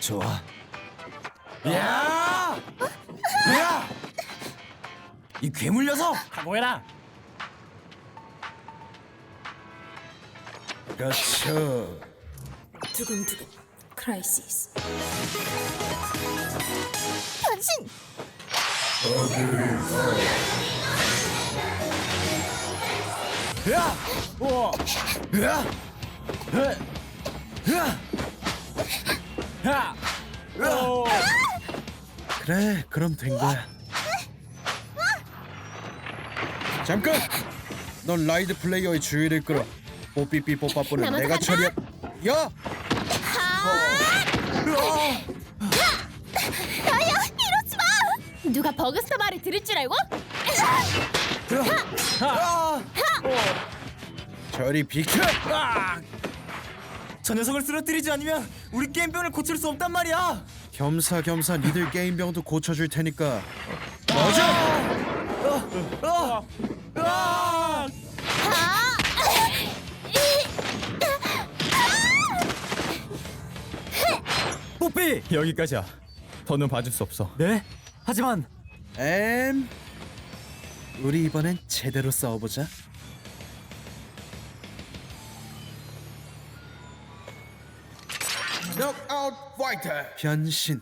좋아. 야! 야! 이 괴물 녀석! 각오해라. 그렇죠. 두근두근 크라이시스 변신! 야! 우와. 야! 야! 야. 오. 그래, 그럼 된 거야. 잠깐! 넌 라이드 플레이어의 주의를 끌어. 뽀삐삐 뽀빠뽀는 내가. 처리해. 야! 야야 이러지 마! 누가 버그스터 말을 들을 줄 알고? 저리 비켜! 아! 저 녀석을 쓰러뜨리지 않으면 우리 게임병을 고칠 수 없단 말이야. 겸사겸사 니들 게임병도 고쳐줄 테니까. 맞아! 아! 아! 뽀삐 여기까지야. 더는 봐줄 수 없어. 네? 하지만 엠 우리 이번엔 제대로 싸워보자 Knockout fighter. 변신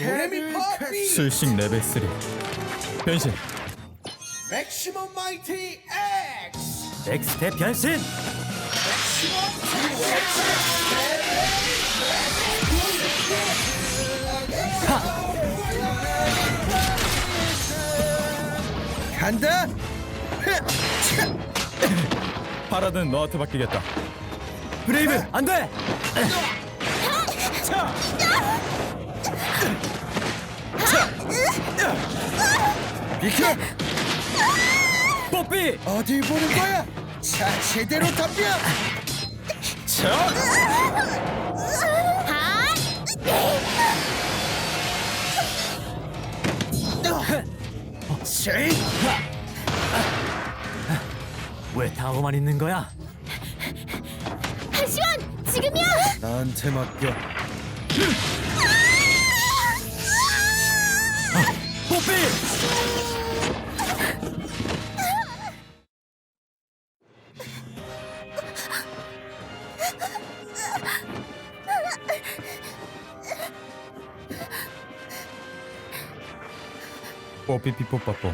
Enemy Poppy. 술식 레벨 3 변신 Maximum Mighty X. 엑스테 변신 간다 파라든 너한테 맡기겠다 브레이브 안 돼! 차 비켜! 뽀삐! 어딜 보는 거야? 자 제대로 덤벼! 차 쉐이! 왜 당하고만 있는 거야? 한 시원! 지금이야! 나한테 맡겨. 뽀삐! 뽀삐 삐 뽀빠뽀.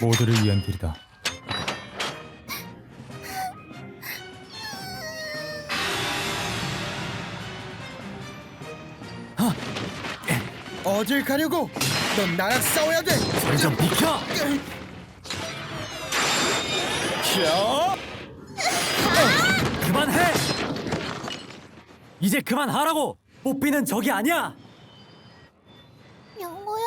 모두를 위한 길이다 어딜 가려고? 넌 나랑 싸워야 돼. 좀 비켜! 그만해! 이제 그만하라고! 뽀삐는 적이 아니야! 영호야.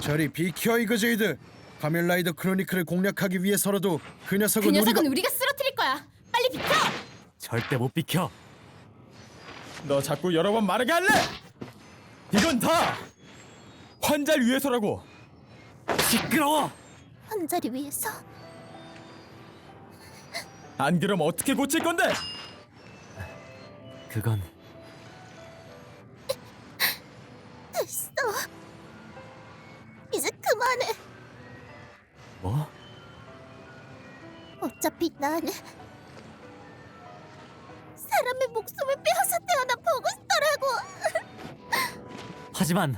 저리 비켜 이거제이드 가면라이더 크로니클을 공략하기 위해서라도 그 녀석은, 그 녀석은 우리가 우리가 쓰러뜨릴 거야. 빨리 비켜! 절대 못 비켜. 너 자꾸 여러 번 말하게 할래? 이건 다 환자를 위해서라고. 시끄러워. 환자를 위해서 안 그럼 어떻게 고칠 건데? 그건 됐어 이제 그만해 뭐? 어차피 난 하지만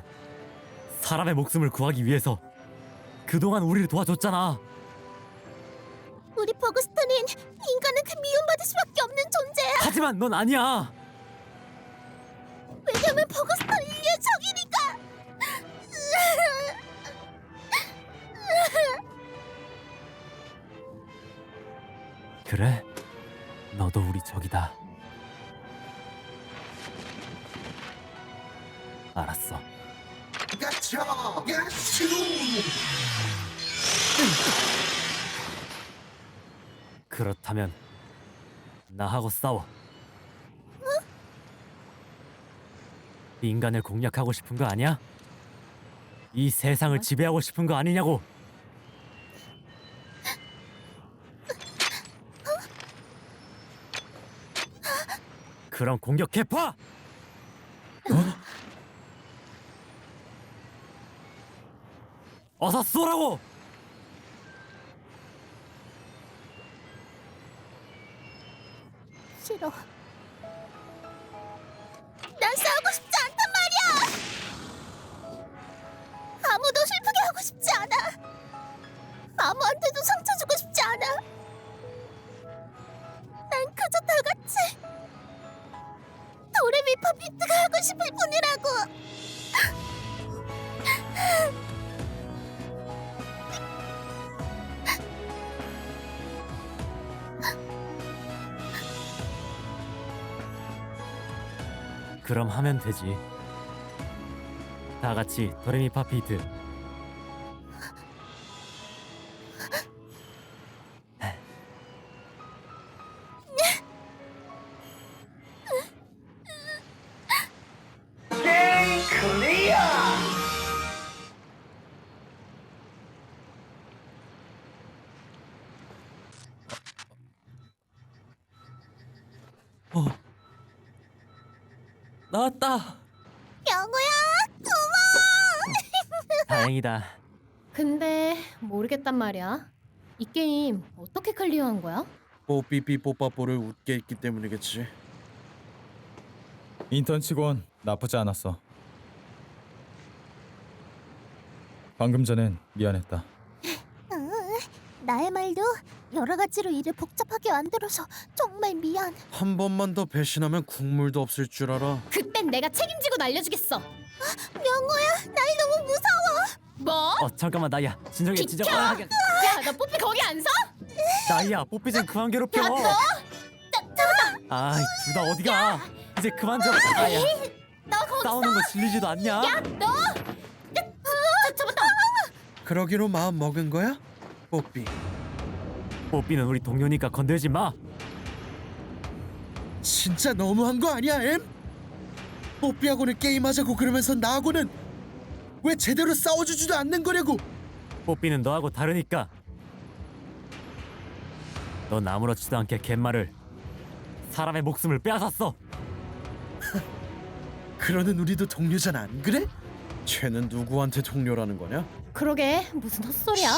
사람의 목숨을 구하기 위해서 그동안 우리를 도와줬잖아. 우리 버그스터는 인간은 그 미움받을 수밖에 없는 존재야 하지만 넌 아니야. 왜냐면 버거스터 인류의 적이니까. 그래? 너도 우리 적이다. 알았어. 그렇다면 나하고 싸워. 인간을 공략하고 싶은 거 아니야? 이 세상을 지배하고 싶은 거 아니냐고. 그럼 공격해 봐! 어 서 쏘라고! 싫어. 난 싸우고 싶지 않단 말이야. 아무도 슬프게 하고 싶지 않아. 아무한테도 상처 그럼 하면 되지. 다 같이 도레미파피트. Game clear. 나왔다. 영우야, 고마워. 다행이다. 근데 모르겠단 말이야. 이 게임 어떻게 클리어한 거야? 뽀삐삐 뽀빠뽀를 웃게 했기 때문이겠지. 인턴 치곤 나쁘지 않았어. 방금 전엔 미안했다. 응, 나의 말도 여러 가지로 일을 복잡하게 만들어서 정말 미안. 한 번만 더 배신하면 국물도 없을 줄 알아. 그 땐 내가 책임지고 날려주겠어. 명호야, 날 너무 무서워. 뭐? 어 잠깐만 나야. 진정해 진정. 비켜! 아, 야, 너 뽀삐 거기 안 서? 나야 뽀삐 좀 그만 괴롭혀. 아이 둘다 어디가? 이제 그만 좀. 아야 너 거기 싸우는 거 질리지도 않냐? 야, 너! 야, 저. 그러기로 마음 먹은 거야? 뽀삐. 뽀삐는 우리 동료니까 건들지 마. 진짜 너무한 거 아니야, 엠? 뽀삐하고는 게임하자고 그러면서 나하고는 왜 제대로 싸워주지도 않는 거냐고. 뽀삐는 너하고 다르니까. 넌 아무렇지도 않게 갯말을 사람의 목숨을 빼앗았어. 그러는 우리도 동료잖아, 안 그래? 쟤는 누구한테 동료라는 거냐? 그러게 무슨 헛소리야?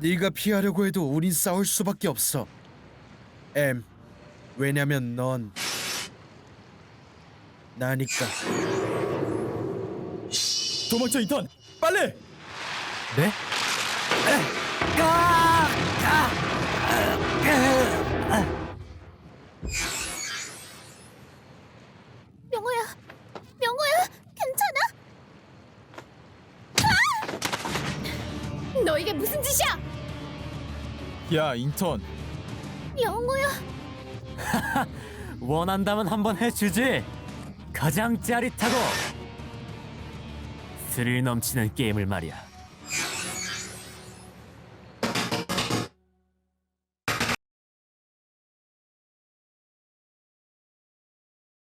네가 피하려고 해도 우린 싸울 수밖에 없어. 엠, 왜냐면 넌 나니까. 도망쳐 인턴, 빨리! 네? 명호야, 명호야, 괜찮아? 너 이게 무슨 짓이야? 야 인턴, 명호야, 원한다면 한번 해주지. 가장 짜릿하고 스릴 넘치는 게임을 말이야.